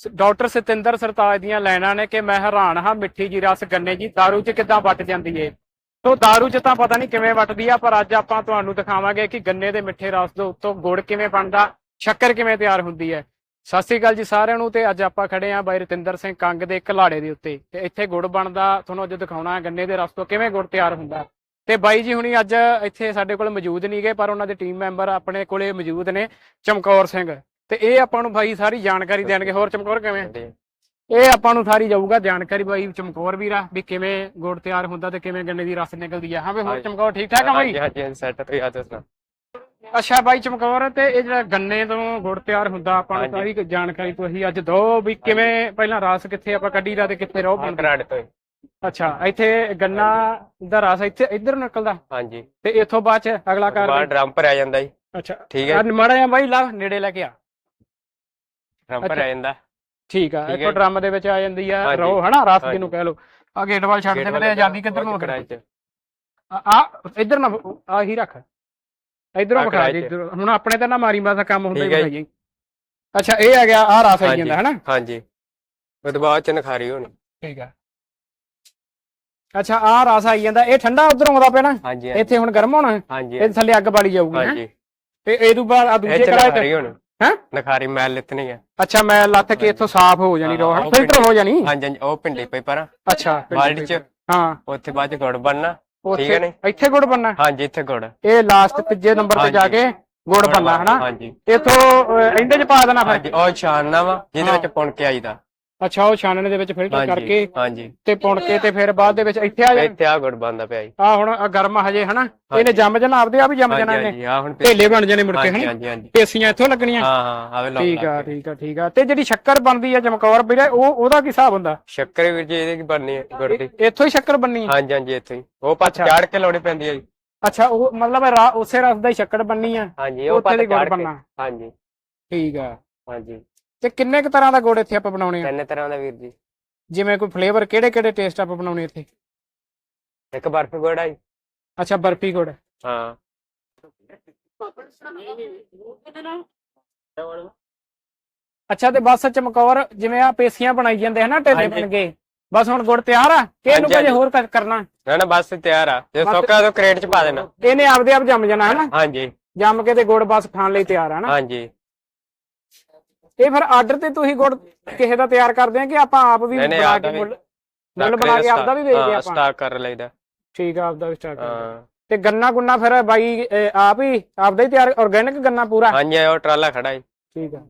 ਸ- ਡਾਕਟਰ ਸਤਿੰਦਰ ਸਰਤਾਜ ਦੀਆਂ ਲਾਈਨਾਂ ਨੇ ਕਿ ਮੈਂ ਹੈਰਾਨ ਹਾਂ ਮਿੱਠੀ ਜੀ ਰਸ ਗੰਨੇ ਜੀ दारू 'ਚ ਕਿੱਦਾਂ ਵੱਟ ਜਾਂਦੀ ਏ ਤੋ दारू 'ਚ ਤਾਂ ਪਤਾ ਨਹੀਂ ਕਿਵੇਂ ਵੱਟਦੀ ਆ ਪਰ ਅੱਜ ਆਪਾਂ ਤੁਹਾਨੂੰ ਦਿਖਾਵਾਂਗੇ ਕਿ ਗੰਨੇ ਦੇ ਮਿੱਠੇ ਰਸ ਦੇ ਉੱਤੋਂ ਗੁੜ ਕਿਵੇਂ ਬਣਦਾ ਸ਼ੱਕਰ ਕਿਵੇਂ ਤਿਆਰ ਹੁੰਦੀ ਹੈ ਸਤਿ ਸ੍ਰੀ ਅਕਾਲ ਜੀ ਸਾਰਿਆਂ ਨੂੰ ਤੇ ਅੱਜ ਆਪਾਂ ਖੜੇ ਆਂ ਬਾਈ ਰਤਿੰਦਰ ਸਿੰਘ ਕੰਗ ਦੇ ਘਲਾੜੇ ਦੇ ਉੱਤੇ ਤੇ ਇੱਥੇ ਗੁੜ ਬਣਦਾ ਤੁਹਾਨੂੰ ਅੱਜ ਦਿਖਾਉਣਾ ਗੰਨੇ ਦੇ ਰਸ ਤੋਂ ਕਿਵੇਂ ਗੁੜ ਤਿਆਰ ਹੁੰਦਾ ਤੇ ਬਾਈ ਜੀ ਹੁਣੀ ਅੱਜ ਇੱਥੇ ਸਾਡੇ ਕੋਲ ਮੌਜੂਦ ਨਹੀਂਗੇ ਪਰ ਉਹਨਾਂ ਦੇ ਟੀਮ ਮੈਂਬਰ ਆਪਣੇ ਕੋਲੇ ਮੌਜੂਦ ਨੇ ਚਮਕੌਰ ਸਿੰਘ ਤੇ ਇਹ ਆਪਾਂ ਨੂੰ ਬਾਈ ਸਾਰੀ ਜਾਣਕਾਰੀ ਦੇਣਗੇ। ਹੋਰ ਚਮਕੌਰ ਕਿਵੇਂ? ਇਹ ਆਪਾਂ ਨੂੰ ਸਾਰੀ ਜਾਊਗਾ ਜਾਣਕਾਰੀ ਬਾਈ ਚਮਕੌਰ ਵੀਰਾ ਵੀ ਕਿਵੇਂ ਗੁੜ ਤਿਆਰ ਹੁੰਦਾ ਤੇ ਕਿਵੇਂ ਗੰਨੇ ਦੀ ਰਸ ਨਿਕਲਦੀ ਆ। ਹਾਂ ਵੀ ਹੋਰ। ਚਮਕੌਰ ਠੀਕ ਠਾਕ ਆ ਬਾਈ? ਹਾਂਜੀ ਹਾਂਜੀ ਸੈਟ ਤੇ ਆ ਦੱਸਣਾ ਅੱਛਾ ਬਾਈ ਚਮਕੌਰ ਤੇ ਇਹ ਜਿਹੜਾ ਗੰਨੇ ਤੋਂ ਗੁੜ ਤਿਆਰ ਹੁੰਦਾ ਆਪਾਂ ਨੂੰ। ਸਾਰੀ ਜਾਣਕਾਰੀ ਤੁਸੀਂ ਅੱਜ ਦੋ ਵੀ ਕਿਵੇਂ ਪਹਿਲਾਂ ਰਸ ਕਿੱਥੇ ਆਪਾਂ ਕੱਢੀ ਦਾ ਤੇ ਕਿੱਥੇ ਰੋ ਬਣਦਾ। ਤੋਂ। ਅੱਛਾ ਇੱਥੇ ਗੰਨਾ ਦਾ ਰਸ ਇੱਥੇ ਇੱਧਰ ਨਿਕਲਦਾ? ਹਾਂਜੀ। ਤੇ ਇੱਥੋਂ ਬਾਅਦ ਚ ਅਗਲਾ ਬਾਹਰ ਕਰ ਡਰਮ ਪਰ ਆ ਜਾਂਦਾ ਜੀ। ਅੱਛਾ। ਠੀਕ ਹੈ ਮਾੜਾ ਜਿਹਾ ਬਾਈ ਲਾ ਨੇੜੇ ਲੈ ਕੇ ਆ। ਡਰਮ ਪਰ ਆ ਜਾਂਦਾ ਠੀਕ ਆ ਇੱਥੋਂ ਡਰਮ ਦੇ ਵਿੱਚ ਆ ਜਾਂਦੀ ਆ। ਰੋ ਹਨਾ ਰਸ ਹਾਂਜੀ। ਜਿਹਨੂੰ ਕਹਿ ਲਓ। ਆ ਗੇਟ ਵੱਲ ਛੱਡ ਦੇ ਮੇਰੇ ਜਾਂਦੀ ਕਿੱਧਰ ਨੂੰ ਆ ਆ ਆ- ਇੱਧਰ ਨਾ ਆ ਹੀ ਰੱਖ। ਇਧਰੋਂ ਆਹ ਵਿਖਾ ਕੜਾਹੀ ਦੇ। ਹੁਣ ਆਪਣੇ ਤਾਂ ਨਾ ਮਾਰੀ ਦਾ ਕੰਮ ਹੁੰਦਾ ਹੀ ਵਿਖਾਈਏ ਅੱਛਾ ਇਹ ਆ ਗਿਆ ਆ ਰਸ ਆਈ ਹਾਂਜੀ। ਜਾਂਦਾ ਹਨਾ? ਹਾਂਜੀ। ਬਾਅਦ ਚ ਨਖਾਰੀ ਹੋਣੀ। ਠੀਕ ਆ। ਅੱਛਾ ਆ ਰਸ ਆਈ ਜਾਂਦਾ ਇਹ ਠੰਡਾ ਉਧਰੋਂ ਆਉਂਦਾ ਪਿਆ ਨਾ? ਇੱਥੇ ਹੁਣ ਗਰਮ ਹੋਣਾ। ਇਹ ਥੱਲੇ ਅੱਗ ਬਾਲੀ ਜਾਊਗੀ? ਹਾਂਜੀ। ਤੇ ਇਹ ਤੋਂ ਬਾਅਦ ਆ ਦੂਜੇ ਤੇ ਹੋਣੀ। ਹੈਂ? ਨਖਾਰੀ ਮੈਲ ਲਿੱਤਣੀ ਹੈ ਅੱਛਾ ਮੈਂ ਲੱਥ ਕੇ ਇੱਥੋਂ ਸਾਫ਼ ਹੋ ਜਾਣੀ ਹਾਂ, ਉਹ ਫਿਲਟਰ ਹੋ ਜਾਣੀ? ਹਾਂਜੀ ਹਾਂਜੀ ਉਹ ਪਿੰਡੀ ਪਈ ਪਰ। ਅੱਛਾ ਬਾਲਟੀ ਚ ਹਾਂ। ਉੱਥੇ ਬਾਅਦ ਚ ਗੁੜ ਬਣਨਾ ਠੀਕ ਉੱਥੇ ਹੈ ਨੀ ਇੱਥੇ ਗੁੜ ਬੰਨਾ ਹਾਂਜੀ ਇੱਥੇ ਗੁੜ। ਇਹ ਲਾਸਟ ਤੀਜੇ ਨੰਬਰ ਤੇ ਜਾ ਹਾਂਜੀ। ਕੇ ਗੁੜ ਬੰਨਾ ਹਨਾ? ਹਾਂਜੀ। ਇਥੋਂ ਇੰਡੇ ਚ ਪਾ ਦੇਣਾ ਫਿਰ। ਹਾਂਜੀ ਉਹ ਛਾਨਣਾ ਵਾ ਜਿਹਦੇ। ਵਿੱਚ ਪੁਣ ਕੇ ਆਈਦਾ। ਅੱਛਾ ਉਹ ਛਾਨਣੇ ਦੇ ਵਿੱਚ ਫਿਲਟਰ ਹਾਂਜੀ ਕਰਕੇ ਹਾਂਜੀ। ਤੇ ਪੁਣ ਕੇ ਤੇ ਫਿਰ ਬਾਅਦ ਦੇ ਵਿੱਚ ਇੱਥੇ ਆ ਜਾਣਾ ਇੱਥੇ ਆ ਗੁੜ ਬਣਦਾ ਪਿਆ ਜੀ। ਆ ਹੁਣ ਆਹ ਗਰਮ ਹਜੇ ਹਨਾ? ਇਹਨੇ। ਜੰਮ ਜਾਣਾ ਆਪਦੇ ਆਪ ਹੀ ਜੰਮ ਜਾਣਾ ਹਾਂਜੀ ਇਹਨੇ। ਹਾਂਜੀ ਆ ਹੁਣ ਢੇਲੇ ਬਣ ਜਾਣੇ ਮੁੜ ਕੇ ਹਾਂਜੀ ਹਨਾ? ਹਾਂਜੀ ਹਾਂਜੀ। ਪੇਸੀਆਂ ਇੱਥੋਂ ਲੱਗਣੀਆਂ। ਹਾਂ ਹਾਂ ਆਵੇ ਠੀਕ ਆ ਠੀਕ ਆ ਠੀਕ ਆ। ਤੇ ਜਿਹੜੀ ਸ਼ੱਕਰ ਬਣਦੀ ਆ ਚਮਕੌਰ ਵੀਰੇ ਉਹ ਉਹਦਾ ਕੀ ਹਿਸਾਬ ਹੁੰਦਾ? ਸ਼ੱਕਰ ਵੀਰ ਜੀ ਇਹਦੀ ਕੀ ਬਣਨੀ ਹੈ ਗੁੜ ਦੀ। ਇੱਥੋਂ ਹੀ ਸ਼ੱਕਰ ਬਣਨੀ ਆ? ਹਾਂਜੀ ਹਾਂਜੀ ਇੱਥੇ ਹੀ। ਉਹ ਪੱਤ। ਚਾੜ ਕੇ ਲਾਉਣੀ ਪੈਂਦੀ ਹੈ ਜੀ। ਅੱਛਾ ਉਹ ਮਤਲਬ ਰਾ- ਉਸੇ ਰਸ ਦਾ ਹੀ ਸ਼ੱਕਰ ਬਣਨੀ ਆ? ਹਾਂਜੀ ਉਹ ਉੱਥੇ ਪੱਤ ਦੀ ਗੁੜ ਚਾੜ ਕੇ। ਬਣਨਾ। ਹਾਂਜੀ। ਠੀਕ ਆ। ਹਾਂਜੀ। ਤੇ ਕਿੰਨੇ ਕੁ ਤਰ੍ਹਾਂ ਦਾ ਗੁੜ ਇੱਥੇ ਆਪਾਂ ਬਣਾਉਣੇ ਆ? ਤਿੰਨ ਤਰ੍ਹਾਂ ਦਾ ਵੀਰ ਜੀ। ਜਿਵੇਂ ਕੋਈ ਫਲੇਵਰ ਕਿਹੜੇ ਕਿਹੜੇ ਟੇਸਟ ਆਪਾਂ ਬਣਾਉਣੇ ਇੱਥੇ? ਇੱਕ ਬਰਫ ਗੁੜ ਜੀ। ਅੱਛਾ ਬਰਫੀ ਗੁੜ। ਹਾਂ। ਅੱਛਾ ਤੇ ਬਸ ਚਮਕੌਰ ਜਿਵੇਂ ਆ ਪੇਸੀਆਂ ਬਣਾਈ ਜਾਂਦੇ ਹਨਾ ਹਾਂਜੀ। ਬਣ ਗਏ ਬਸ ਹੁਣ ਗੁੜ ਤਿਆਰ ਆ? ਕਿ ਇਹਨੂੰ ਹਾਂਜੀ, ਹਾਂਜੀ। ਹੋਰ ਕੁਝ ਕਰਨਾ? ਨਾ ਨਾ ਬਸ ਤਿਆਰ ਆ। ਜੇ ਬਸ- ਸੋਕਾ ਤਾਂ ਕ੍ਰੇਟ ਚ ਪਾ ਦੇਣਾ। ਇਹਨੇ ਆਪਦੇ ਆਪ ਜੰਮ ਜਾਣਾ ਹਨਾ ਹਾਂਜੀ। ਜੰਮ ਕੇ ਤੇ ਗੁੜ ਬਸ ਖਾਣ ਲਈ ਤਿਆਰ ਆ ਨਾ? ਹਾਂਜੀ। ਇਹ ਫਿਰ ਆਰਡਰ ਤੇ ਤੁਸੀਂ ਗੁੜ ਕਿਸੇ ਦਾ ਤਿਆਰ ਕਰਦੇ ਆ ਕਿ ਆਪਾਂ ਆਪ ਵੀ ਨਹੀਂ, ਨਹੀਂ, ਬਣਾ ਆਪਦਾ ਕੇ ਵੀ। ਮੁੱਲ ਮੁੱਲ ਬਣਾ ਕੇ ਆਪਦਾ ਵੀ ਵੇਚਦੇ ਹਾਂ ਆਪਾਂ। ਸਟਾਕ ਕਰ ਲਈਦਾ। ਠੀਕ ਆ ਆਪਦਾ ਵੀ ਸਟਾਰਟ ਹਾਂ। ਤੇ ਗੰਨਾ ਗੁੰਨਾ ਫਿਰ ਬਾਈ ਇਹ ਆਪ ਹੀ ਆਪਦਾ ਹੀ ਤਿਆਰ ਆਰਗੈਨਿਕ ਗੰਨਾ ਪੂਰਾ? ਹਾਂਜੀ ਉਹ ਟਰਾਲਾ ਖੜਾ ਹੈ ਠੀਕ ਆ।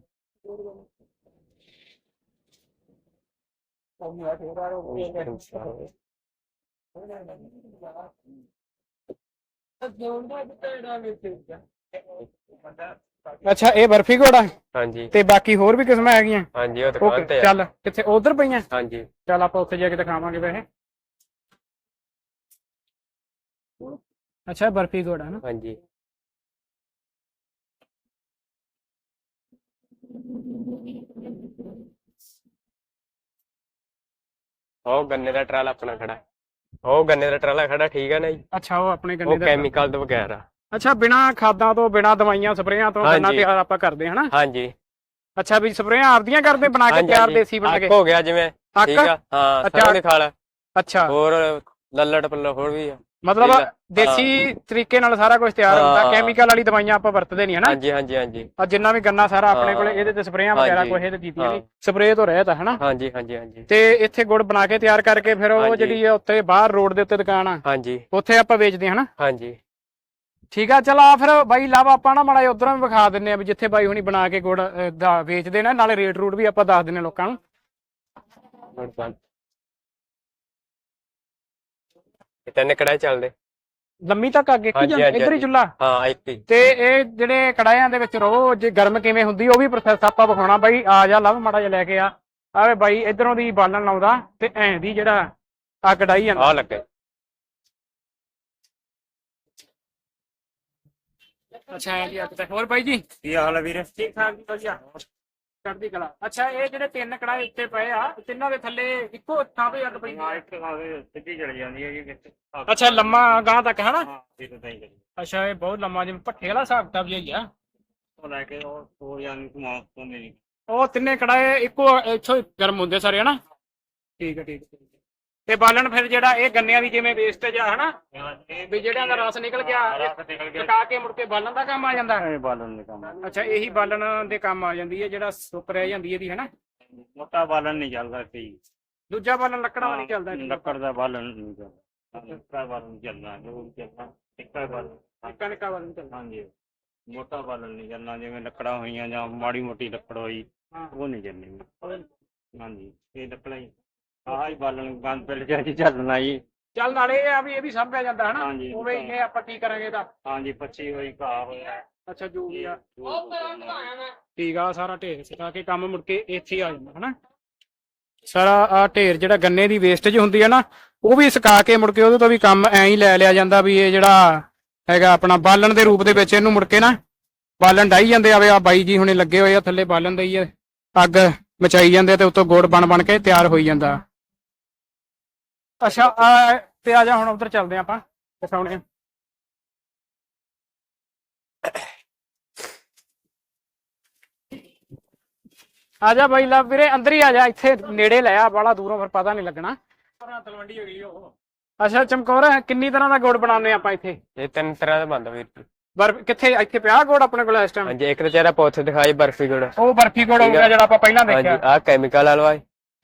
ਅੱਛਾ ਇਹ ਬਰਫੀ ਆ ਹਾਂਜੀ। ਤੇ ਬਾਕੀ ਹੋਰ ਵੀ ਕਿਸਮਾਂ ਹੈਗੀਆਂ? ਹਾਂਜੀ ਉਹ ਦੁਕਾਨ ਤੇ ਆ। ਚੱਲ ਕਿੱਥੇ ਉਧਰ ਪਈਆਂ? ਹਾਂਜੀ। ਚੱਲ ਆਪਾਂ ਉੱਥੇ ਜਾ ਕੇ ਦਿਖਾਵਾਂਗੇ ਵੈਸੇ। ਅੱਛਾ ਬਰਫੀ ਆ ਨਾ? ਹਾਂਜੀ। ਉਹ ਗੰਨੇ ਦਾ ਟਰਾਲਾ ਆਪਣਾ ਖੜਾ। ਹੈ। ਉਹ ਗੰਨੇ ਦਾ ਟਰਾਲਾ ਖੜਾ ਠੀਕ ਹੈ ਨਾ ਜੀ? ਅੱਛਾ ਉਹ ਆਪਣੇ ਗੰਨੇ ਉਹ ਦਾ ਕੈਮੀਕਲ ਤੋਂ ਬਗੈਰ ਆ। ਅੱਛਾ ਬਿਨਾ ਖਾਦਾਂ ਤੋਂ ਬਿਨਾ ਦਵਾਈਆਂ ਸਪਰੇਆਂ ਤੋਂ ਗੰਨਾ ਹਾਂਜੀ। ਤਿਆਰ ਆਪਾਂ ਕਰਦੇ ਹਨਾ ਹਾਂਜੀ ਅੱਛਾ ਵੀ ਸਪਰੇਆਂ ਆਪਦੀਆਂ ਕਰਦੇ ਬਣਾ ਕੇ ਹਾਂਜੀ, ਤਿਆਰ ਹਾਂਜੀ। ਦੇਸੀ ਬਣਾ ਕੇ ਅੱਕ ਹੋ ਗਿਆ ਜਿਵੇਂ ਠੀਕ ਆ ਹਾਂ ਅੱਛਾ। ਸਰੋਂ ਦੀ ਖਾਲ ਅੱਛਾ ਹੋਰ ਲੱਲੜ ਪੱਲੋ ਹੋਰ ਵੀ ਆ ਮਤਲਬ ਠੀਕ ਆ। ਦੇਸੀ ਤਰੀਕੇ ਨਾਲ ਸਾਰਾ ਕੁਝ ਤਿਆਰ ਹੁੰਦਾ ਹਾਂ। ਕੈਮੀਕਲ ਵਾਲੀ ਦਵਾਈਆਂ ਆਪਾਂ ਵਰਤਦੇ ਨਹੀਂ ਹਨਾ ਹਾਂਜੀ ਹਾਂਜੀ ਹਾਂਜੀ ਆ ਜਿੰਨਾ ਵੀ ਗੰਨਾ ਸਾਰਾ ਆਪਣੇ ਕੋਲੇ ਹਾਂ। ਇਹਦੇ ਤੇ ਸਪਰੇਆਂ ਵਗੈਰਾ ਹਾਂਜੀ। ਕੋਈ ਇਹਦੇ ਕੀਤੀਆਂ ਹਾਂ। ਨਹੀਂ ਸਪਰੇਅ ਤੋਂ ਰਹਿਤ ਆ ਹਨਾ ਹਾਂਜੀ ਹਾਂਜੀ ਹਾਂਜੀ ਤੇ ਇੱਥੇ ਗੁੜ ਬਣਾ ਕੇ ਤਿਆਰ ਕਰਕੇ ਫਿਰ ਉਹ ਹਾਂਜੀ। ਜਿਹੜੀ ਆ ਉੱਤੇ ਬਾਹਰ ਰੋਡ ਦੇ ਉੱਤੇ ਦੁਕਾਨ ਆ ਹਾਂਜੀ ਉੱਥੇ ਆਪਾਂ ਵੇਚਦੇ ਹਾਂ ਹਨਾ ਹਾਂਜੀ ਠੀਕ ਆ ਚਲ ਆ ਫਿਰ ਬਾਈ ਲਾਵਾ ਆਪਾਂ ਨਾ ਮਾੜਾ ਉਧਰੋਂ ਵੀ ਵਿਖਾ ਦਿੰਨੇ ਆ ਵੀ ਜਿੱਥੇ ਬਾਈ ਹੁਣੀ ਬਣਾ ਕੇ ਗੁੜ ਦਾ ਵੇਚਦੇ ਨੇ ਨਾਲੇ ਰੇਟ ਰੂਟ ਵੀ ਆਪਾਂ ਦੱਸ ਦਿੰਨੇ ਲੋਕਾਂ ਨੂੰ। ਤਿੰਨ ਕੜਾਈ ਚੱਲਦੇ। ਲੰਮੀ ਤੱਕ ਅੱਗੇ ਕੀ ਹਾਂਜੀ, ਇੱਧਰ ਹੀ। ਚੁੱਲਾ। ਹਾਂ ਹੀ। ਤੇ ਇਹ ਜਿਹੜੇ ਕੜਾਇਆਂ ਦੇ ਵਿੱਚ ਰੋਜ਼ ਗਰਮ ਕਿਵੇਂ ਹੁੰਦੀ ਉਹ ਵੀ ਪ੍ਰੋਸੈਸ ਆਪਾਂ ਵਿਖਾਉਣਾ। ਬਾਈ ਆ ਜਾ ਲਵ ਮਾੜਾ ਜਿਹਾ ਲੈ ਕੇ ਆ। ਆਵੇ ਬਾਈ ਇਧਰੋਂ ਦੀ ਬਾਲਣ ਲਾਉਂਦਾ ਤੇ ਐਂ ਦੀ ਜਿਹੜਾ ਆ ਕੜਾਈ ਜਾਂਦਾ। ਆ ਲੱਗੇ। ਅੱਛਾ ਐਂ ਦੀ ਅੱਗ ਤੇ। ਹੋਰ ਬਾਈ ਜੀ? ਕੀ ਹਾਲ ਹੈ ਵੀਰੇ? ਠੀਕ ਠਾਕ ਜੀ ਵਧੀਆ। ਚੜ੍ਹਦੀ ਕਲਾ। ਅੱਛਾ ਇਹ ਜਿਹੜੇ ਤਿੰਨ ਕੜਾਏ ਉੱਤੇ ਪਏ ਆ ਤਿੰਨਾਂ ਦੇ ਥੱਲੇ ਇੱਕੋ ਥਾਂ ਤੇ ਅੱਗ ਪੈਂਦੀ ਹਾਂ ਆ? ਇੱਕ ਖਾਵੇ ਸਿੱਧੀ ਚਲ ਜਾਂਦੀ ਹੈ ਜੀ ਵਿੱਚ ਅੱਛਾ ਲੰਮਾ ਗਾਂ ਤੱਕ ਹਨਾ? ਹਾਂ ਇਹ ਤਾਂ ਹੀ ਕਰੀ ਅੱਛਾ ਇਹ ਬਹੁਤ ਲੰਮਾ ਜਿਵੇਂ ਭੱਠੇ ਵਾਲਾ ਹਿਸਾਬ ਕਿਤਾਬ ਜਿਹਾ ਹੀ ਆ। ਉਹ ਲੈ ਕੇ ਉਹ ਹੋ ਜਾਂਦੀ ਸਮਾਨ ਤੋਂ ਮੇਰੀ ਉਹ ਤਿੰਨੇ ਕੜਾਏ ਇੱਕੋ ਇੱਥੋਂ ਗਰਮ ਹੁੰਦੇ ਸਾਰੇ ਹਨਾ? ਠੀਕ ਹੈ ਠੀਕ ਹੈ। ਤੇ ਬਾਲਣ ਫਿਰ ਜਿਹੜਾ ਇਹ ਗੰਨਿਆਂ ਦੀ ਜਿਵੇਂ ਵੇਸਟੇਜ ਆ ਹਨਾ? ਵੀ ਜਿਹੜਿਆਂ ਦਾ ਰਸ ਨਿਕਲ ਗਿਆ ਰਸ ਨਿਕਲ ਗਿਆ। ਟਕਾ ਕੇ ਮੁੜ ਕੇ ਬਾਲਣ ਦਾ ਕੰਮ ਆ ਜਾਂਦਾ? ਇਹ ਬਾਲਣ ਦੇ ਕੰਮ ਅੱਛਾ ਇਹੀ ਬਾਲਣ ਦੇ ਕੰਮ ਆ ਜਾਂਦੀ ਹੈ ਜਿਹੜਾ ਸੁੱਕ ਰਹਿ ਜਾਂਦੀ ਇਹਦੀ ਹਨਾ? ਮੋਟਾ ਬਾਲਣ ਨਹੀਂ ਚੱਲਦਾ ਸੀ ਦੂਜਾ ਬਾਲਣ ਲੱਕੜਾਂ ਦਾ ਨਹੀਂ ਚੱਲਦਾ। ਲੱਕੜ ਦਾ ਬਾਲਣ ਨਹੀਂ ਚੱਲਦਾ। ਲੱਕੜ ਬਾਲਣ ਚੱਲਣਾ ਜੋ ਵੀ ਚੱਲਣਾ ਇੱਕਾ ਬਾਲਣ। ਨਿੱਕਾ ਨਿੱਕਾ ਬਾਲਣ ਚੱਲਦਾ। ਹਾਂਜੀ। ਮੋਟਾ ਬਾਲਣ ਨਹੀਂ ਚੱਲਣਾ ਜਿਵੇਂ ਲੱਕੜਾਂ ਹੋਈਆਂ ਜਾਂ ਮਾੜੀ ਮੋਟੀ ਲੱਕੜ ਹੋਈ ਉਹ ਨਹੀਂ ਚੱਲਣੀ। ਹਾਂਜੀ ਇਹ ਲੱਕੜਾਂ ਹੀ। ਆਹ ਹੀ ਬਾਲਣ ਬੰਦ ਪਿਲ ਜਿਹਾ ਜੀ ਚੱਲਣਾ ਜੀ। ਚੱਲ ਨਾਲੇ ਇਹ ਆ ਵੀ ਇਹ ਵੀ ਸੰਭਿਆ ਜਾਂਦਾ ਹਨਾ। ਹਾਂਜੀ। ਉਵੇਂ ਹੀ ਇਹ ਆਪਾਂ ਕੀ ਕਰਾਂਗੇ ਤਾਂ। ਹਾਂਜੀ ਪੱਚੀ ਹੋਈ ਘਾਹ ਹੋਇਆ। ਅੱਛਾ ਜੋ ਵੀ ਆ। ਉਹ ਠੀਕ ਆ ਸਾਰਾ ਢੇਰ ਸਿਕਾ ਕੇ ਕੰਮ ਮੁੜ ਕੇ ਇੱਥੇ ਹੀ ਆ ਜਾਂਦਾ ਹਨਾ। ਸਾਰਾ ਆ ਢੇਰ ਜਿਹੜਾ ਗੰਨੇ ਦੀ ਵੇਸਟੇਜ ਹੁੰਦੀ ਹੈ ਨਾ ਉਹ ਵੀ ਸੁਕਾ ਕੇ ਮੁੜ ਕੇ ਉਹਦੇ ਤੋਂ ਵੀ ਕੰਮ ਐਂ ਹੀ ਲੈ ਲਿਆ ਜਾਂਦਾ ਵੀ ਇਹ ਜਿਹੜਾ ਹੈਗਾ ਆਪਣਾ ਬਾਲਣ ਦੇ ਰੂਪ ਦੇ ਵਿੱਚ ਇਹਨੂੰ ਮੁੜ ਕੇ ਨਾ ਬਾਲਣ ਡਾਈ ਜਾਂਦੇ ਆਵੇ ਆ ਬਾਈ ਜੀ ਹੁਣੇ ਲੱਗੇ ਹੋਏ ਆ ਥੱਲੇ ਬਾਲਣ ਦਈ ਆ। ਅੱਗ ਮਚਾਈ ਜਾਂਦੇ ਆ ਤੇ ਉੱਤੋਂ ਗੁੜ ਬਣ ਬਣ ਕੇ ਤਿਆਰ ਹੋਈ ਜਾਂਦਾ। ਅੱਛਾ ਆ ਤੇ ਆ ਜਾ ਹੁਣ ਉਧਰ ਚੱਲਦੇ ਆ ਆਪਾਂ ਦਿਖਾਉਣੇ ਆ। ਆ ਜਾ ਬਾਈ ਲਾ ਵੀਰੇ ਅੰਦਰ ਹੀ ਆ ਜਾ ਇੱਥੇ ਨੇੜੇ ਲੈ ਆ ਬੜਾ ਦੂਰੋਂ ਫਿਰ ਪਤਾ ਨਹੀਂ ਲੱਗਣਾ। ਤਲਵੰਡੀ ਹੋ ਗਈ ਉਹ ਅੱਛਾ ਚਮਕੌਰ ਕਿੰਨੀ ਤਰ੍ਹਾਂ ਦਾ ਗੁੜ ਬਣਾਉਂਦੇ ਆਪਾਂ ਇੱਥੇ? ਇਹ ਤਿੰਨ ਤਰ੍ਹਾਂ ਦਾ ਬਣਦਾ ਵੀਰ ਜੀ। ਬਰਫ ਕਿੱਥੇ ਇੱਥੇ ਪਿਆ ਗੁੜ ਆਪਣੇ ਕੋਲ ਇਸ ਟਾਈਮ ਹਾਂਜੀ ਇੱਕ ਤਾਂ ਚਿਹਰਾ ਪੌਥੇ ਦਿਖਾਈ ਬਰਫੀ ਗੁੜ। ਉਹ ਬਰਫੀ ਗੁੜ ਹੋ ਗਿਆ ਜਿਹੜਾ ਆਪਾਂ ਪਹਿਲਾਂ ਹਾਂਜੀ ਦੇਖਿਆ। ਆਹ ਕੈਮੀਕਲ ਵਾਲਾ ਹੈ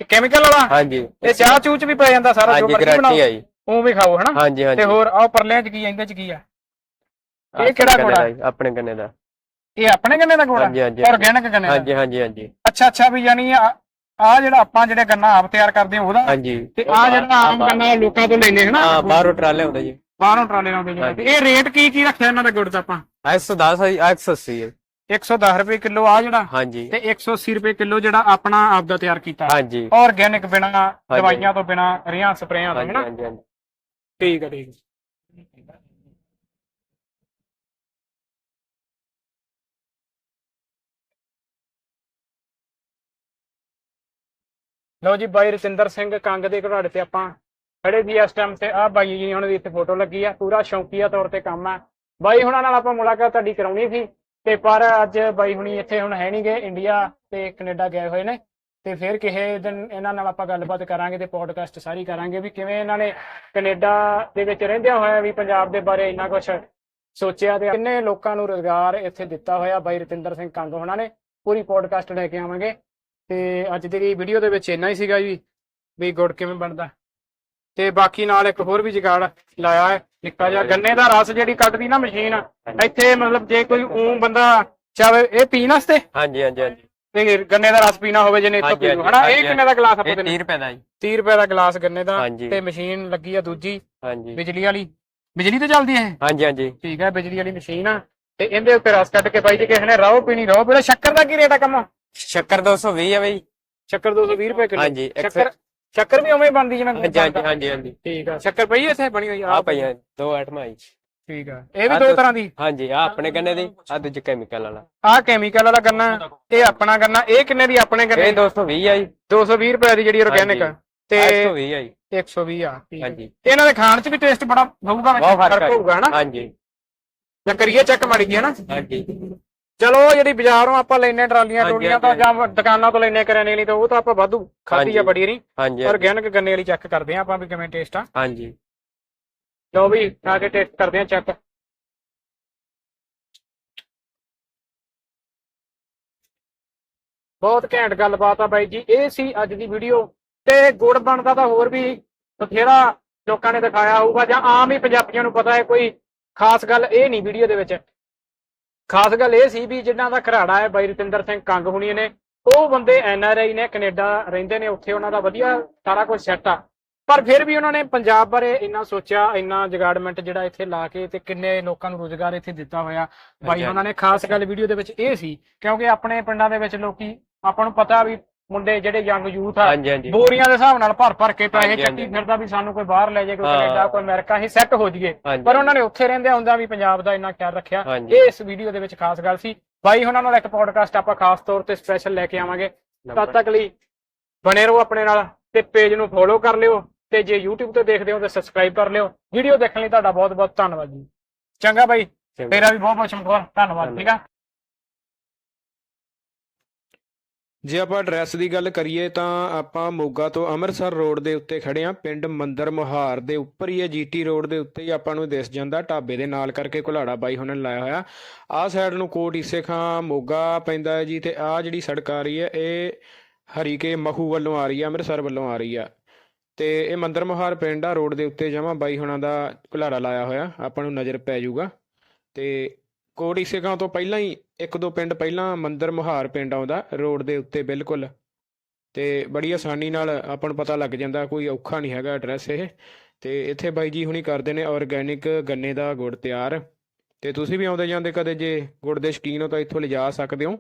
ਕੈਮੀਕਲ ਵਾਲਾ? ਹਾਂਜੀ। ਇਹ ਚਾਹ ਚੂਹ ਚ ਵੀ ਪੈ ਜਾਂਦਾ ਸਾਰਾ ਜੋ ਹਾਂਜੀ ਮਰਜ਼ੀ ਗਰੰਟੀ ਬਣਾਓ। ਜੀ। ਵੀ ਖਾਓ ਹਨਾ? ਹਾਂਜੀ ਤੇ ਹਾਂਜੀ ਹੋਰ ਆਹ ਪਰਲਿਆਂ ਚ ਕੀ ਆ, ਇਹਦੇ ਚ ਕੀ ਆ? ਆਹ ਇਹ ਕਿਹੜਾ ਗੰਨੇ ਆ? ਦਾ ਜੀ, ਆਪਣੇ ਗੰਨੇ ਦਾ। ਇਹ ਆਪਣੇ ਗੰਨੇ ਦਾ ਗੁੜ ਆ ਹਾਂਜੀ ਹਾਂਜੀ। ਆਰਗੈਨਿਕ ਗੰਨੇ ਦਾ? ਹਾਂਜੀ ਹਾਂਜੀ ਹਾਂਜੀ। ਅੱਛਾ ਅੱਛਾ ਵੀ ਯਾਨੀ ਆ ਆਹ ਜਿਹੜਾ ਆਪਾਂ ਜਿਹੜੇ ਗੰਨਾ ਆਪ ਤਿਆਰ ਕਰਦੇ ਹਾਂ ਉਹਦਾ? ਹਾਂਜੀ। ਤੇ ਆ ਜਿਹੜਾ ਆਮ ਗੰਨਾ ਲੋਕਾਂ ਤੋਂ ਲੈਨੇ ਹਨਾ? ਹਾਂ ਬਾਹਰੋਂ ਟਰਾਲੇ ਹੁੰਦੇ ਜੀ। ਬਾਹਰੋਂ ਟਰਾਲੇ ਲਾਉਂਦੇ ਜਿਹੜੇ ਤੇ ਇਹ ਰੇਟ ਕੀ ਕੀ ਰੱਖਿਆ ਇਹਨਾਂ ਦਾ ਗੁੜ ਦਾ ਆਪਾਂ? 110 ਹੈ 180 ਹੈ 110 ਰੁਪਏ ਕਿਲੋ ਆ ਜਿਹੜਾ ਹਾਂਜੀ। ਤੇ 180 ਰੁਪਏ ਕਿਲੋ ਜਿਹੜਾ ਆਪਣਾ ਆਪ ਦਾ ਤਿਆਰ ਕੀਤਾ। ਹਾਂਜੀ। ਆਰਗੈਨਿਕ ਬਿਨਾ ਦਵਾਈਆਂ ਤੋਂ ਬਿਨਾ ਰਿਆਂ ਸਪਰੇਆਂ ਤੋਂ ਹਾਂਜੀ ਹਨਾ ਹਾਂਜੀ ਹਾਂਜੀ। ਠੀਕ ਹੈ ਠੀਕ ਹੈ। ਲਓ ਜੀ ਬਾਈ ਰਤਿੰਦਰ ਸਿੰਘ ਕੰਗ ਦੇ ਘਰਾੜੇ ਤੇ ਆਪਾਂ ਖੜੇ ਵੀ ਇਸ ਟਾਈਮ ਤੇ। ਆ ਬਾਈ ਜੀ ਉਹਨਾਂ ਦੀ ਇੱਥੇ ਫੋਟੋ ਲੱਗੀ ਆ। ਪੂਰਾ ਸ਼ੌਕੀਆ ਤੌਰ ਤੇ ਕੰਮ ਆ। ਬਾਈ ਹੁਣਾਂ ਨਾਲ ਆਪਾਂ ਮੁਲਾਕਾਤ ਤੁਹਾਡੀ ਕਰਾਉਣੀ ਸੀ। ਤੇ ਪਰ ਅੱਜ ਬਾਈ ਹੁਣੀ ਇੱਥੇ ਹੁਣ ਹੈ ਨਹੀਂ ਗਏ ਇੰਡੀਆ ਤੇ ਕੈਨੇਡਾ ਗਏ ਹੋਏ ਨੇ। ਤੇ ਫਿਰ ਕਿਸੇ ਦਿਨ ਇਹਨਾਂ ਨਾਲ ਆਪਾਂ ਗੱਲਬਾਤ ਕਰਾਂਗੇ ਤੇ ਪੋਡਕਾਸਟ ਸਾਰੀ ਕਰਾਂਗੇ ਵੀ ਕਿਵੇਂ ਇਹਨਾਂ ਨੇ ਕੈਨੇਡਾ ਦੇ ਵਿੱਚ ਰਹਿੰਦਿਆਂ ਹੋਇਆ ਵੀ ਪੰਜਾਬ ਦੇ ਬਾਰੇ ਇੰਨਾ ਕੁਝ ਸੋਚਿਆ ਤੇ ਕਿੰਨੇ ਲੋਕਾਂ ਨੂੰ ਰੋਜ਼ਗਾਰ ਇੱਥੇ ਦਿੱਤਾ ਹੋਇਆ ਬਾਈ ਰਤਿੰਦਰ ਸਿੰਘ ਕੰਗ ਹੋਣਾ ਨੇ। ਪੂਰੀ ਪੋਡਕਾਸਟ ਲੈ ਕੇ ਆਵਾਂਗੇ। ਤੇ ਅੱਜ ਦੀ ਵੀਡੀਓ ਦੇ ਵਿੱਚ ਇੰਨਾ ਹੀ ਸੀਗਾ ਜੀ, ਵੀ ਗੁੜ ਕਿਵੇਂ ਬਣਦਾ। ਤੇ ਬਾਕੀ ਨਾਲ ਇੱਕ ਹੋਰ ਵੀ ਜੁਗਾੜ ਲਾਇਆ ਹੈ ਨਿੱਕਾ ਜਿਹਾ ਗੰਨੇ ਦਾ ਰਸ ਜਿਹੜੀ ਕੱਢਦੀ ਨਾ ਮਸ਼ੀਨ ਇੱਥੇ ਮਤਲਬ ਜੇ ਕੋਈ ਊਂ ਬੰਦਾ ਚਾਵੇ ਇਹ ਪੀਣ ਵਾਸਤੇ? ਹਾਂਜੀ ਹਾਂਜੀ ਹਾਂਜੀ। ਤੇ ਗੰਨੇ ਦਾ ਰਸ ਪੀਣਾ ਹੋਵੇ ਜਿਹਨੇ ਇੱਥੋਂ ਹਾਂਜੀ, ਪੀ ਲਓ ਹਨਾ? ਇਹ ਕਿੰਨੇ ਦਾ ਗਲਾਸ ਆਪਾਂ ਦਿੰਦੇ 30 ਰੁਪਏ ਦਾ ਜੀ। 30 ਰੁਪਏ ਦਾ ਗਲਾਸ ਗੰਨੇ ਦਾ। ਤੇ ਮਸ਼ੀਨ ਲੱਗੀ ਆ ਦੂਜੀ ਹਾਂਜੀ। ਬਿਜਲੀ ਵਾਲੀ। ਬਿਜਲੀ ਤੇ ਚੱਲਦੀ ਹੈ ਹਾਂਜੀ ਹਾਂਜੀ। ਠੀਕ ਹੈ ਬਿਜਲੀ ਵਾਲੀ ਮਸ਼ੀਨ ਆ। ਤੇ ਇਹਦੇ ਉੱਤੇ ਰਸ ਕੱਢ ਕੇ ਬਾਈ ਜੀ ਕਿਸੇ ਨੇ ਰਾਓ ਪੀਣੀ ਰਾਓ ਪੀਣਾ ਸ਼ੱਕਰ ਦਾ ਕੀ ਰੇਟ ਆ ਕੰਮ? ਸ਼ੱਕਰ 220 ਹੈ ਬਈ। ਸ਼ੱਕਰ 220 ਰੁਪਏ ਕਿਲੋ। ਹਾਂਜੀ, ਸ਼ੱਕਰ ਸ਼ੱਕਰ ਵੀ ਉਵੇਂ ਹੀ ਬਣਦੀ ਜਿਵੇਂ ਹਾਂਜੀ ਹਾਂਜੀ ਹਾਂਜੀ ਹਾਂਜੀ। ਠੀਕ ਆ। ਸ਼ੱਕਰ ਪਈ ਇੱਥੇ? ਬਣੀ ਹੋਈ ਆ ਪਈਆਂ ਦੋ ਆਈਟਮਾਂ ਜੀ ਠੀਕ ਆ। ਇਹ ਵੀ ਦੋ ਤਰ੍ਹਾਂ ਦੀ? ਹਾਂਜੀ ਆ ਆਪਣੇ ਗੰਨੇ ਦੀ ਆ ਦੂਜੇ ਕੈਮੀਕਲ ਵਾਲਾ। ਆਹ ਕੈਮੀਕਲ ਵਾਲਾ ਗੰਨਾ ਇਹ ਆਪਣਾ ਗੰਨਾ ਇਹ ਕਿੰਨੇ ਦੀ ਆਪਣੇ ਗੰਨੇ? ਇਹ 220 ਹੈ ਜੀ। 220 ਰੁਪਏ ਦੀ ਜਿਹੜੀ ਆਰਗੈਨਿਕ। ਤੇ 120 ਹੈ ਜੀ। 120 ਆ ਆ। ਹਾਂਜੀ। ਇਹਨਾਂ ਦੇ ਖਾਣ ਚ ਵੀ ਟੇਸਟ ਬੜਾ ਹੋਊਗਾ ਬਹੁਤ ਫ਼ਰਕ ਹੋਊਗਾ ਹਨਾ? ਹਾਂਜੀ। ਜਾਂ ਕਰੀਏ ਚੈੱਕ ਮਾੜੀ ਜੀ ਹਨਾ? ਹਾਂਜੀ। ਚਲੋ ਜਿਹੜੀ ਬਾਜ਼ਾਰੋਂ ਆਪਾਂ ਲੈਨੇ ਟਰਾਲੀਆਂ ਟੋਲੀਆਂ ਤਾਂ। ਜਾਂ ਦੁਕਾਨਾਂ ਤੋਂ ਲੈਨੇ ਕਰਿਆਨੇ ਲਈ ਤਾਂ ਉਹ ਤਾਂ ਆਪਾਂ ਵਾਧੂ ਖਾਧੀ ਆ। ਬੜੀ ਰੀ ਹਾਂਜੀ ਆਰਗੈਨਿਕ ਗੰਨੇ ਵਾਲੀ ਚੈੱਕ ਕਰਦੇ ਆ ਆਪਾਂ ਵੀ ਕਿਵੇਂ ਟੇਸਟ ਆ। ਹਾਂਜੀ। ਲਓ ਵੀ ਖਾ ਕੇ ਟੇਸਟ ਕਰਦੇ ਆ ਚੈੱਕ ਬਹੁਤ ਘੈਂਟ ਗੱਲਬਾਤ ਆ ਬਾਈ ਜੀ। ਇਹ ਸੀ ਅੱਜ ਦੀ ਵੀਡੀਓ ਤੇ ਗੁੜ ਬਣਦਾ ਤਾਂ ਹੋਰ ਵੀ ਬਥੇਰਾ ਲੋਕਾਂ ਨੇ ਦਿਖਾਇਆ ਹੋਊਗਾ ਜਾਂ ਆਮ ਹੀ ਪੰਜਾਬੀਆਂ ਨੂੰ ਪਤਾ ਹੈ ਕੋਈ ਖਾਸ ਗੱਲ ਇਹ ਨਹੀਂ ਵੀਡੀਓ ਦੇ ਵਿੱਚ। ਖਾਸ ਗੱਲ ਇਹ ਸੀ ਵੀ ਜਿਨ੍ਹਾਂ ਦਾ ਘਰਾੜਾ ਹੈ ਬਾਈ ਰਤਿੰਦਰ ਸਿੰਘ ਕੰਗ ਹੁਣੀ ਨੇ ਉਹ ਬੰਦੇ ਐਨ ਆਰ ਆਈ ਨੇ ਕੈਨੇਡਾ ਰਹਿੰਦੇ ਨੇ ਉੱਥੇ ਉਹਨਾਂ ਦਾ ਵਧੀਆ ਸਾਰਾ ਕੁਝ ਸੈੱਟ ਆ। ਪਰ ਫਿਰ ਵੀ ਉਹਨਾਂ ਨੇ ਪੰਜਾਬ ਬਾਰੇ ਇੰਨਾ ਸੋਚਿਆ ਇੰਨਾ ਜਗਾੜਮੈਂਟ ਜਿਹੜਾ ਇੱਥੇ ਲਾ ਕੇ ਤੇ ਕਿੰਨੇ ਲੋਕਾਂ ਨੂੰ ਰੋਜ਼ਗਾਰ ਇੱਥੇ ਦਿੱਤਾ ਹੋਇਆ। ਬਾਈ ਉਹਨਾਂ ਨੇ ਖਾਸ ਗੱਲ ਵੀਡੀਓ ਦੇ ਵਿੱਚ ਇਹ ਸੀ ਕਿਉਂਕਿ ਆਪਣੇ ਪਿੰਡਾਂ ਦੇ ਵਿੱਚ ਲੋਕੀ ਆਪਾਂ ਨੂੰ ਪਤਾ ਵੀ ਮੁੰਡੇ ਜਿਹੜੇ ਯੰਗ ਯੂਥ ਆ ਹਾਂਜੀ ਹਾਂਜੀ। ਬੋਰੀਆਂ ਦੇ ਹਿਸਾਬ ਨਾਲ ਭਰ ਭਰ ਕੇ ਪੈਸੇ ਹਾਂਜੀ, ਚੱਕੀ ਹਾਂਜੀ। ਫਿਰਦਾ ਵੀ ਸਾਨੂੰ ਕੋਈ ਬਾਹਰ ਲੈ ਜਾਏ ਕੋਈ ਹਾਂ। ਕੈਨੇਡਾ ਕੋਈ ਅਮਰੀਕਾ ਹੀ ਸੈੱਟ ਹੋ ਜਾਈਏ। ਹਾਂਜੀ। ਪਰ ਉਹਨਾਂ ਨੇ ਉੱਥੇ ਰਹਿੰਦਿਆਂ ਹੁੰਦਾ ਵੀ ਪੰਜਾਬ ਦਾ ਇੰਨਾ ਖਿਆਲ ਰੱਖਿਆ। ਹਾਂਜੀ। ਇਹ ਇਸ ਵੀਡੀਓ ਦੇ ਵਿੱਚ ਖਾਸ ਗੱਲ ਸੀ। ਬਾਈ ਉਹਨਾਂ ਨਾਲ ਇੱਕ ਪੋਡਕਾਸਟ ਆਪਾਂ ਖਾਸ ਤੌਰ ਤੇ ਸਪੈਸ਼ਲ ਲੈ ਕੇ ਆਵਾਂਗੇ। ਤਦ ਤੱਕ ਲਈ ਬਣੇ ਰਹੋ ਆਪਣੇ ਨਾਲ ਤੇ ਪੇਜ ਨੂੰ ਫੋਲੋ ਕਰ ਲਿਓ ਤੇ ਜੇ YouTube ਤੇ ਦੇਖਦੇ ਹੋ ਤਾਂ ਸਬਸਕ੍ਰਾਈਬ ਕਰ ਲਿਓ। ਵੀਡੀਓ ਦੇਖਣ ਲਈ ਤੁਹਾਡਾ ਬਹੁਤ ਬਹੁਤ ਧੰਨਵਾਦ ਜੀ। ਚੰਗਾ ਬਾਈ। ਤੇਰਾ ਵੀ ਬਹੁਤ ਬਹੁਤ ਸ਼ੁਕਰ ਧੰਨਵਾਦ। ਠੀਕ ਆ? ਜੇ ਆਪਾਂ ਐਡਰੈਸ ਦੀ ਗੱਲ ਕਰੀਏ ਤਾਂ ਆਪਾਂ ਮੋਗਾ ਤੋਂ ਅੰਮ੍ਰਿਤਸਰ ਰੋਡ ਦੇ ਉੱਤੇ ਖੜੇ ਆ ਪਿੰਡ ਮੰਦਰ ਮੁਹਾਰ ਦੇ ਉੱਪਰ ਹੀ ਹੈ। ਜੀਟੀ ਰੋਡ ਦੇ ਉੱਤੇ ਹੀ ਆਪਾਂ ਨੂੰ ਦਿਸ ਜਾਂਦਾ। ਢਾਬੇ ਦੇ ਨਾਲ ਕਰਕੇ ਕੁਲਾੜਾ ਬਾਈ ਹੁਣੇ ਲਾਇਆ ਹੋਇਆ। ਆਹ ਸਾਈਡ ਨੂੰ ਕੋਟ ਈਸੇ ਖਾਂ ਮੋਗਾ ਪੈਂਦਾ ਹੈ ਜੀ। ਤੇ ਆਹ ਜਿਹੜੀ ਸੜਕ ਆ ਰਹੀ ਹੈ, ਇਹ ਹਰੀਕੇ ਮਹੂ ਵੱਲੋਂ ਆ ਰਹੀ ਹੈ, ਅੰਮ੍ਰਿਤਸਰ ਵੱਲੋਂ ਆ ਰਹੀ ਆ ਤੇ ਇਹ ਮੰਦਰ ਮੁਹਾਰ ਪਿੰਡ ਆ। ਰੋਡ ਦੇ ਉੱਤੇ ਜਮਾ ਬਾਈ ਹੁਣਾਂ ਦਾ ਕੁਲਾੜਾ ਲਾਇਆ ਹੋਇਆ। ਆਪਾਂ ਨੂੰ ਨਜ਼ਰ ਪੈ ਜਾਊਗਾ। ਤੇ ਕੋਟ ਈਸੇ ਖਾਂ ਤੋਂ ਪਹਿਲਾਂ ਹੀ ਇੱਕ ਦੋ ਪਿੰਡ ਪਹਿਲਾਂ ਮੰਦਰ ਮੁਹਾਰ ਪਿੰਡ ਆਉਂਦਾ, ਰੋਡ ਦੇ ਉੱਤੇ ਬਿਲਕੁਲ। ਤੇ ਬੜੀ ਆਸਾਨੀ ਨਾਲ ਆਪਾਂ ਨੂੰ ਪਤਾ ਲੱਗ ਜਾਂਦਾ, ਕੋਈ ਔਖਾ ਨਹੀਂ ਹੈਗਾ ਐਡਰੈਸ ਇਹ। ਤੇ ਇੱਥੇ ਬਾਈ ਜੀ ਹੁਣੀ ਕਰਦੇ ਨੇ ਆਰਗੈਨਿਕ ਗੰਨੇ ਦਾ ਗੁੜ ਤਿਆਰ। ਤੇ ਤੁਸੀਂ ਵੀ ਆਉਂਦੇ ਜਾਂਦੇ ਕਦੇ ਜੇ ਗੁੜ ਦੇ ਸ਼ੌਕੀਨ ਹੋ ਤਾਂ ਇੱਥੋਂ ਲਿਜਾ ਸਕਦੇ ਹੋ।